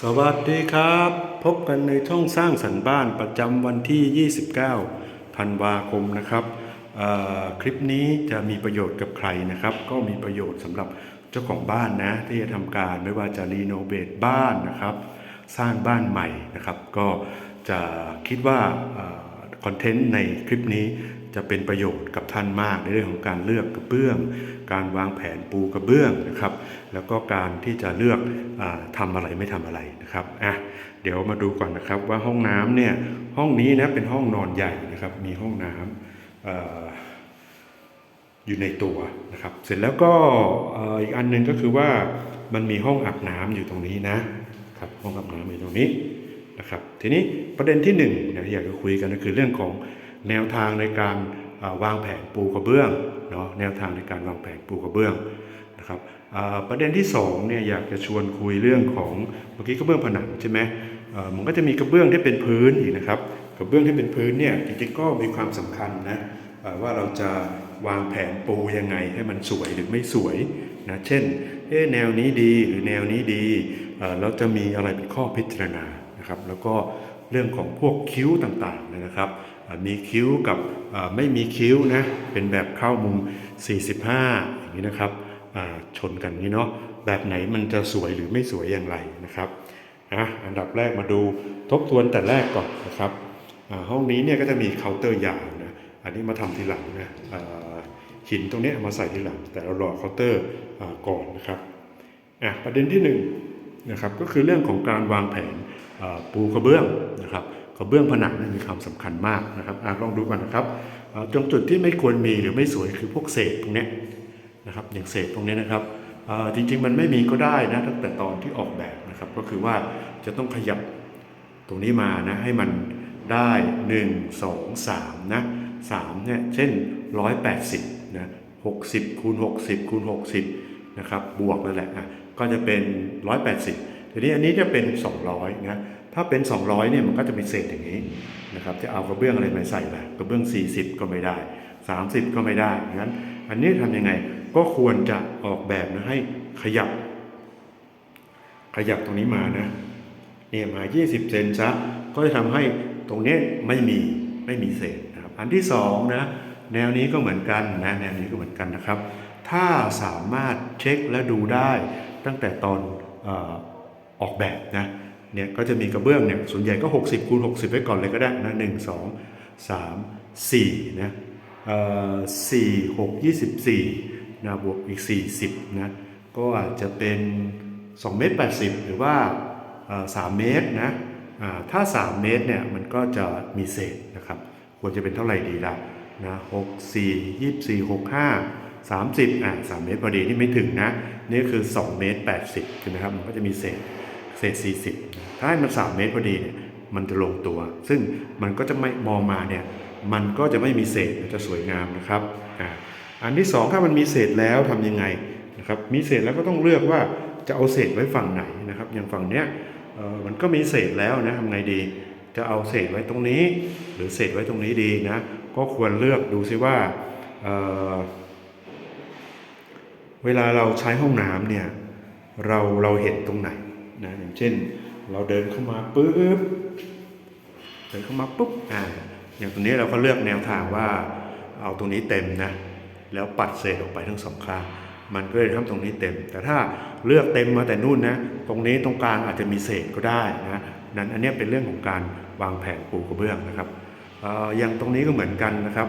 สวัสดีครับ พบกันในช่องสร้างสรรค์บ้านประจำวันที่ 29 ธันวาคมนะครับคลิปนี้จะมีประโยชน์กับใครนะครับ ก็มีประโยชน์สำหรับเจ้าของบ้านนะ ที่จะทำการไม่ว่าจะรีโนเวทบ้านนะครับ สร้างบ้านใหม่นะครับ ก็จะคิดว่าคอนเทนต์ในคลิปนี้ จะเป็นประโยชน์กับท่านมากในเรื่องของการเลือกกระเบื้อง การวางแผนปูกระเบื้องนะครับ แล้วก็การที่จะเลือกอาทำอะไรไม่ทำอะไรนะครับอะเดี๋ยวมาดูก่อนนะครับว่าห้องน้ำเนี่ยห้องนี้นะเป็นห้องนอนใหญ่นะครับมีห้องน้ำออยู่ในตัวนะครับเสร็จแล้วก็อีกอันหนึงก็คือว่ามันมีห้องอาบน้ำอยู่ตรงนี้นะครับห้องอาบน้ำอยู่ตรงนี้นะครับทีนี้ประเด็นที่หนึ่งที่อยากจะคุยกันก็คือเรื่องของ แนวทางในการวางแผนปูกระเบื้องเนาะแนวทางในการวางแผนปูกระเบื้องนะครับประเด็นที่สองเนี่ยอยากจะชวนคุยเรื่องของเมื่อกี้กระเบื้องผนังใช่ไหมมันก็จะมีกระเบื้องที่เป็นพื้นอีกนะครับกระเบื้องที่เป็นพื้นเนี่ยจริงๆก็มีความสำคัญนะว่าเราจะวางแผนปูยังไงให้มันสวยหรือไม่สวยนะเช่นเอแนวนี้ดีหรือแนวนี้ดีเราจะมีอะไรเป็นข้อพิจารณานะครับแล้วก็เรื่องของพวกคิ้วต่างๆเนี่ยนะครับ มีคิ้วกับไม่มีคิ้วนะเป็นแบบเข้ามุม 45 อย่างนี้นะครับชนกันนี้เนาะแบบไหนมันจะสวยหรือไม่สวยอย่างไรนะครับอะอันดับแรกมาดูทบทวนแต่แรกก่อนนะครับห้องนี้เนี่ยก็จะมีเคาน์เตอร์ยาวนะอันนี้มาทำทีหลังนะหินตรงนี้มาใส่ทีหลัง แต่เรารอเคาน์เตอร์ก่อนนะครับอะประเด็นที่หนึ่งนะครับก็คือเรื่องของการวางแผนปูกระเบื้องนะครับ ระเบื้องผนังนี่มีความสำคัญมากนะครับอลองดูกันนะครับตรงจุดที่ไม่ควรมีหรือไม่สวยคือพวกเศษตรงนี้นะครับอย่างเศษตรงนี้นะครับจริงๆมันไม่มีก็ได้นะตั้งแต่ตอนที่ออกแบบนะครับ ก็คือว่าจะต้องขยับตรงนี้มานะให้มันได้ 1 2 3นะ3เนี่ยเช่น 180นะ60คูณ60คูณ60นะครับบวกนั่นแหละอะก็จะเป็น 180 ทีนี้อันนี้จะเป็น 200นะถ้าเป็น 200เนี่ยมันก็จะมีเศษอย่างนี้นะครับจะเอากระเบื้องอะไรมาใส่ล่ะกระเบื้อง 40 ก็ไม่ได้ 30 ก็ไม่ได้งั้น อันนี้ทำยังไงก็ควรจะออกแบบนะให้ขยับ ขยับตรงนี้มานะเนี่ยมา 20 เซนซะก็จะทำให้ตรงนี้ไม่มีไม่มีเศษนะครับอันที่สองนะแนวนี้ก็เหมือนกันนะแนวนี้ก็เหมือนกันนะครับ ถ้าสามารถเช็คและดูได้ตั้งแต่ตอน ออกแบบนะเนี่ยก็จะมีกระเบื้องเนี่ยส่วนใหญ่ก็ 60คูณ60 ไว้ก่อนเลยก็ได้นะ1 2 3 4นะเอ่อ4 6 24นะบวกอีก 40นะก็อาจจะเป็น2เมตร80 หรือว่าเอ่อ3เมตรนะอ่าถ้า 3 เมตรเนี่ยมันก็จะมีเศษนะครับควรจะเป็นเท่าไหร่ดีล่ะนะ6 4 24 6 5 30อะ3เมตรพอดีนี่ไม่ถึงนะนี่คือ 2 เมตร80ใช่ไหมครับมันก็จะมีเศษ เศษ 40 ถ้าให้มัน 3 เมตรพอดีเนี่ยมันจะลงตัว ซึ่งมันก็จะไม่มองมาเนี่ยมันก็จะไม่มีเศษจะสวยงามนะครับอ่าอันที่สองถ้ามันมีเศษแล้วทำยังไงนะครับมีเศษแล้วก็ต้องเลือกว่าจะเอาเศษไว้ฝั่งไหนนะครับ อย่างฝั่งเนี้ยมันก็มีเศษแล้วนะทำไงดี จะเอาเศษไว้ตรงนี้ หรือเศษไว้ตรงนี้ดีนะก็ควรเลือกดูซิว่าเเวลาเราใช้ห้องน้ำเนี่ยเราเราเห็นตรงไหน นะอย่างเช่น เราเดินเข้ามาปุ๊บเดินเข้ามาปุ๊บอ่าอย่างตรงนี้เราก็เลือกแนวทางว่าเอาตรงนี้เต็มนะ แล้วปัดเศษออกไปทั้งสองข้างมันก็เลยทำตรงนี้เต็ม แต่ถ้าเลือกเต็มมาแต่นู่นนะตรงนี้ตรงกลางอาจจะมีเศษก็ได้นะนั้นอันนี้เป็นเรื่องของการวางแผนปูกระเบื้องนะครับออย่างตรงนี้ก็เหมือนกันนะครับ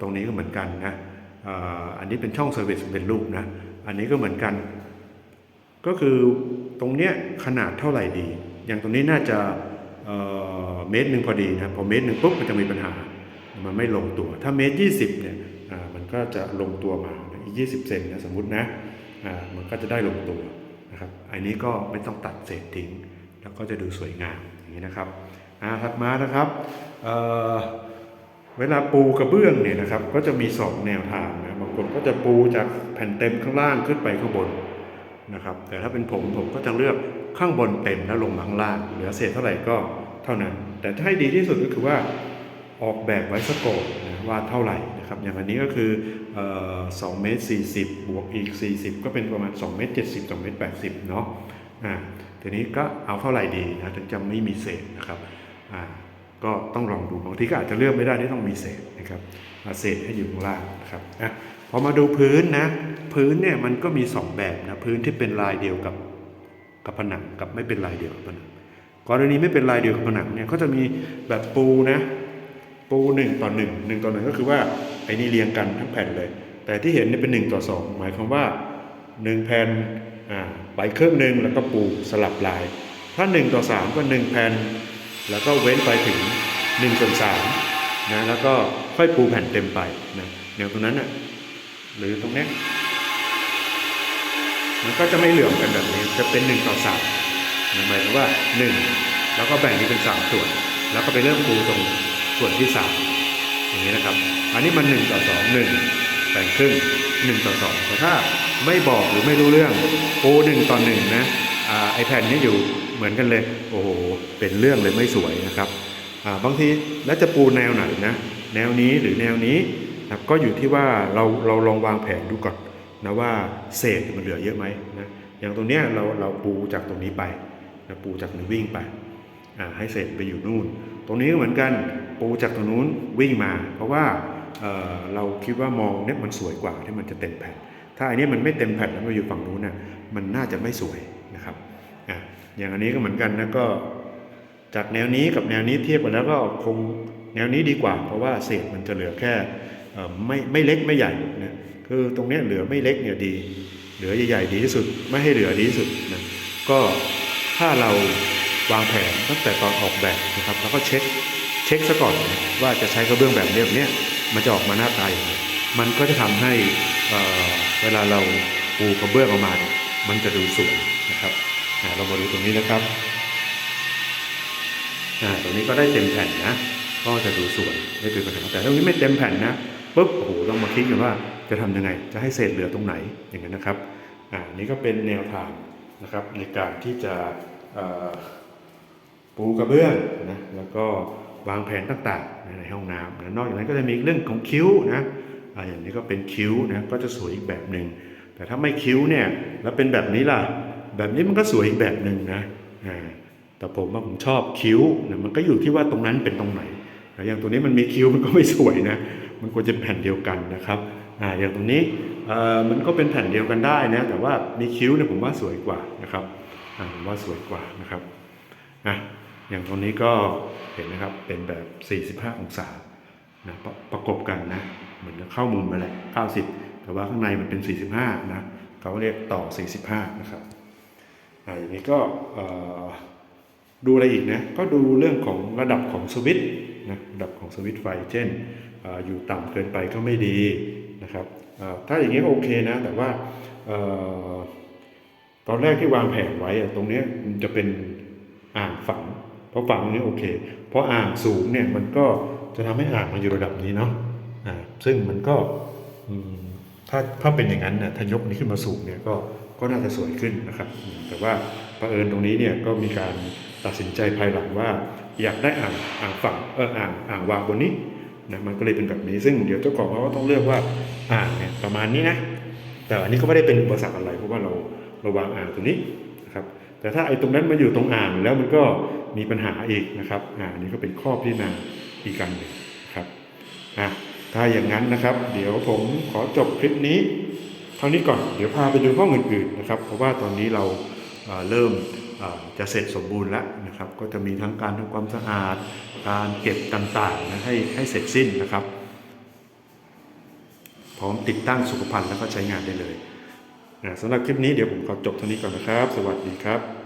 ตรงนี้ก็เหมือนกันนะอ่ออันนี้เป็นช่องเซอร์วิสเป็นรูปนะ อันนี้ก็เหมือนกัน ก็คือตรงเนี้ยขนาดเท่าไหร่ดี อย่างตรงนี้น่าจะเเมตรหนึ่งพอดีนะพอเมตรหนึ่งปุ๊บมันจะมีปัญหา มันไม่ลงตัว ถ้าเมตรยี่สิบเนี่ยมันก็จะลงตัวมาอีกยี่สิบเซนนะสมมตินะมันก็จะได้ลงตัวนะครับอันนี้ก็ไม่ต้องตัดเศษทิ้ง แล้วก็จะดูสวยงามอย่างนี้นะครับอ่าถัดมานะครับเเวลาปูกระเบื้องเนี่ยนะครับก็จะมีสองแนวทางนะบางคนก็จะปูจากแผ่นเต็มข้างล่างขึ้นไปข้างบน นะครับ แต่ถ้าเป็นผมผมก็จะเลือกข้างบนเต็มแล้วลงมาข้างล่าง เหลือเศษเท่าไหร่ก็เท่านั้น แต่ถ้าให้ดีที่สุดก็คือว่าออกแบบไว้สโกปนะว่าเท่าไหร่นะครับ อย่างอันนี้ก็คือเอ่อ2เมตร40บวกอีก 40 ก็เป็นประมาณ2เมตร70 2เมตร80เนาะอ่าทีนี้ก็เอาเท่าไหร่ดีนะถึงจะไม่มีเศษนะครับอ่าก็ต้องลองดูบางทีก็อาจจะเลือกไม่ได้ที่ต้องมีเศษนะครับเศษให้อยู่ข้างล่างนะครับอะ พอมาดูพื้นนะ พื้นเนี่ยมันก็มีสองแบบนะพื้นที่เป็นลายเดียวกับกับผนังกับไม่เป็นลายเดียวกับผนังกรณีไม่เป็นลายเดียวกับผนังเนี่ยก็จะมีแบบปูนะ ปูหนึ่งต่อหนึ่งหนึ่งต่อหนึ่งก็คือว่าไอ้นี่เรียงกันทั้งแผ่นเลย แต่ที่เห็นนี่เป็นหนึ่งต่อสองหมายความว่าหนึ่งแผ่นอ่าใบเครื่องหนึ่งแล้วก็ปูสลับลาย ถ้าหนึ่งต่อสามก็หนึ่งแผ่นแล้วก็เว้นไปถึงหนึ่งส่วนสามนะแล้วก็ค่อยปูแผ่นเต็มไปนะอย่างตรงนั้นอะ หรือตรงนี้มันก็จะไม่เหลื่อมกันแบบนี้จะเป็นหนึ่งต่อสามหมายถึงว่าหนึ่งแล้วก็แบ่งนี้เป็นสามส่วน แล้วก็ไปเริ่มปูตรงส่วนที่สามอย่างนี้นะครับ อันนี้มันหนึ่งต่อสองหนึ่งแบ่งครึ่งหนึ่งต่อสองแต่ถ้าไม่บอกหรือไม่รู้เรื่องปูหนึ่งต่อหนึ่งนะไอแผ่นนี้อยู่เหมือนกันเลย โอ้โห เป็นเรื่องเลยไม่สวยนะครับบางทีแล้วจะปูแนวไหนนะ แนวนี้หรือแนวนี้ นะครับก็อยู่ที่ว่าเราเราลองวางแผนดูก่อนนะว่าเศษมันเหลือเยอะไหมนะอย่างตรงเนี้ยเราเราปูจากตรงนี้ไปนะปูจากนี้วิ่งไปอ่าให้เศษไปอยู่นู่น ตรงนี้ก็เหมือนกันปูจากตรงนู้นวิ่งมา เพราะว่าเออเราคิดว่ามองเนี่ยมันสวยกว่าที่มันจะเต็มแผ่นถ้าอันนี้มันไม่เต็มแผ่นแล้วมาอยู่ฝั่งนู้นน่ะมันน่าจะไม่สวยนะครับอะอย่างอันนี้ก็เหมือนกันนะก็จากแนวนี้กับแนวนี้เทียบกันแล้วก็คงแนวนี้ดีกว่า เพราะว่าเศษมันจะเหลือแค่ ไม่ไม่เล็กไม่ใหญ่นะคือตรงนี้เหลือไม่เล็กเนี่ยดี เหลือใหญ่ๆดีที่สุด ไม่ให้เหลือดีที่สุดนะก็ถ้าเราวางแผนตั้งแต่ตอนออกแบบนะครับแล้วก็เช็คเช็คซะก่อนนะว่าจะใช้กระเบื้องแบบนี้แบบเนี้ยมันจะออกมาหน้าตาอย่างไรมันก็จะทำให้เอ่อเวลาเราปูกระเบื้องออกมามันจะดูสวยนะครับอะเรามาดูตรงนี้นะครับอ่าตรงนี้ก็ได้เต็มแผ่นนะ ก็จะดูสวยไม่เป็นปัญหาแต่ตรงนี้ไม่เต็มแผ่นนะ ปุ๊บโอ้โหต้องมาคิดกันว่าจะทำยังไง จะให้เศษเหลือตรงไหนอย่างนั้นนะครับอ่านี่ก็เป็นแนวทางนะครับในการที่จะปูกระเบื้องนะแล้วก็วางแผนต่างๆในห้องน้ำนะนอกจากนั้นก็จะมีเรื่องของคิ้วนะอ่าอย่างนี้ก็เป็นคิ้วนะก็จะสวยอีกแบบหนึ่งแต่ถ้าไม่คิ้วเนี่ยแล้วเป็นแบบนี้ล่ะ แบบนี้มันก็สวยอีกแบบหนึ่งนะอ่าแต่ผมว่าผมชอบคิ้วนะมันก็อยู่ที่ว่าตรงนั้นเป็นตรงไหนอย่างตัวนี้มันมีคิ้วมันก็ไม่สวยนะ มันควรจะเป็นแผ่นเดียวกันนะครับอ่าอย่างตรงนี้เอ่อมันก็เป็นแผ่นเดียวกันได้นะแต่ว่ามีคิ้วเนี่ยผมว่าสวยกว่านะครับอ่าผมว่าสวยกว่านะครับอะอย่างตรงนี้ก็เห็นนะครับเป็นแบบ 45 องศานะประประกบกันนะเหมือนจะเข้ามุมไปเลย90 แต่ว่าข้างในมันเป็น 45 นะเขาเรียกต่อ 45 นะครับอ่าอย่างนี้ก็เอ่อ ดูอะไรอีกนะก็ดูเรื่องของระดับของสวิตช์นะระดับของสวิตไฟ เช่นออยู่ต่ำเกินไปก็ไม่ดีนะครับถ้าอย่างนี้โอเคนะ แต่ว่าออตอนแรกที่วางแผนไว้ตรงนี้มันจะเป็นอ่างฝังเพราะฝังตรงนี้โอเค เพราะอ่างสูงเนี่ยมันก็จะทำให้อ่างมันอยู่ระดับนี้เนาะอ่าซึ่งมันก็ถ้าถ้าเป็นอย่างนั้นนะถ้ายกนี้ขึ้นมาสูงเนี่ยก็ก็น่าจะสวยขึ้นนะครับ แต่ว่าประเอิญตรงนี้เนี่ยก็มีการ ตัดสินใจภายหลังว่า อยากได้อ่างอ่างฝังเอออ่างอ่างวางบนนี้นะมันก็เลยเป็นแบบนี้ซึ่งเดี๋ยวเจ้าของเขาก็ต้องเลือกว่าอ่างเนี่ยประมาณนี้นะแต่อันนี้ก็ไม่ได้เป็นอุปสรรคอะไรเพราะว่าเราเราวางอ่างตรงนี้นะครับแต่ถ้าไอ้ตรงนั้นมาอยู่ตรงอ่างแล้วมันก็มีปัญหาอีกนะครับอ่าอันนี้ก็เป็นข้อพิจารณาอีกการหนึ่งนะครับอะถ้าอย่างนั้นนะครับ เดี๋ยวผมขอจบคลิปนี้เท่านี้ก่อนเดี๋ยวพาไปดูห้องอื่นๆนะครับ เพราะว่าตอนนี้เรา เริ่มจะเสร็จสมบูรณ์แล้วนะครับ ก็จะมีทั้งการทำความสะอาด การเก็บต่างๆนะให้ให้เสร็จสิ้นนะครับ พร้อมติดตั้งสุขภัณฑ์แล้วก็ใช้งานได้เลยสำหรับคลิปนี้เดี๋ยวผมขอจบเท่านี้ก่อนนะครับ สวัสดีครับ